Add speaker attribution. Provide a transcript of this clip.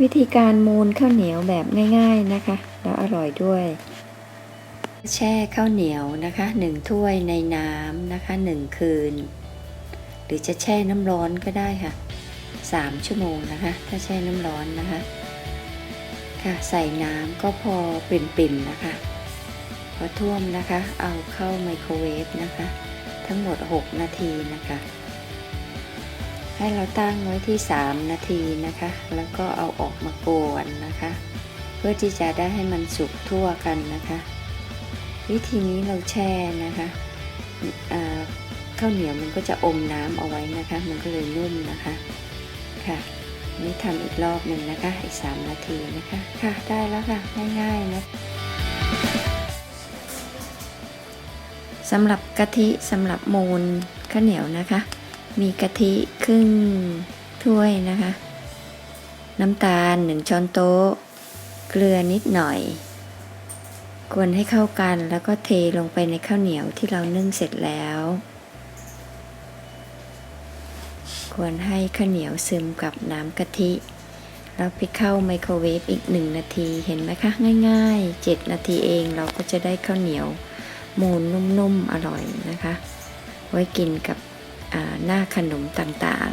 Speaker 1: วิธีการมูนข้าวเหนียวแบบง่าย ๆนะคะ แล้วอร่อยด้วย แช่ข้าวเหนียวนะคะหนึ่งถ้วยในน้ำนะคะหนึ่งคืน หรือจะแช่น้ำร้อนก็ได้ค่ะสามชั่วโมงนะคะ ถ้าแช่น้ำร้อนนะคะ ค่ะใส่น้ำก็พอปิ่มๆนะคะ พอท่วมนะคะ เอาเข้าไมโครเวฟนะคะ ทั้งหมด 6 นาทีนะคะ ให้เราตั้งไว้ที่ 3 นาทีนะคะ แล้วก็เอาออกมากวนนะคะ เพื่อที่จะได้ให้มันสุกทั่วกันนะคะ วิธีนี้เราแช่นะคะอ่าข้าวเหนียวมันก็จะอมน้ำเอาไว้นะคะ มันก็เลยนุ่มนะคะค่ะนี่ทำอีกรอบหนึ่งนะคะ อีก 3 นาทีนะคะ ค่ะ ได้แล้วค่ะ ง่ายๆนะสำหรับกะทิสำหรับมูลข้าวเหนียวนะคะ มีกะทิครึ่งถ้วยนะคะ น้ำตาล 1 ช้อนโต๊ะ เกลือนิดหน่อย กวนให้เข้ากันแล้วก็เทลงไปในข้าวเหนียวที่เรานึ่งเสร็จแล้ว ควรให้ข้าวเหนียวซึมกับน้ำกะทิแล้วไปเข้าไมโครเวฟอีกหนึ่งนาทีเห็นไหมคะ ง่ายๆ 7 นาทีเองเราก็จะได้ข้าวเหนียวมูนนุ่มๆ อร่อยนะคะ ไว้กินกับ หน้าขนมต่าง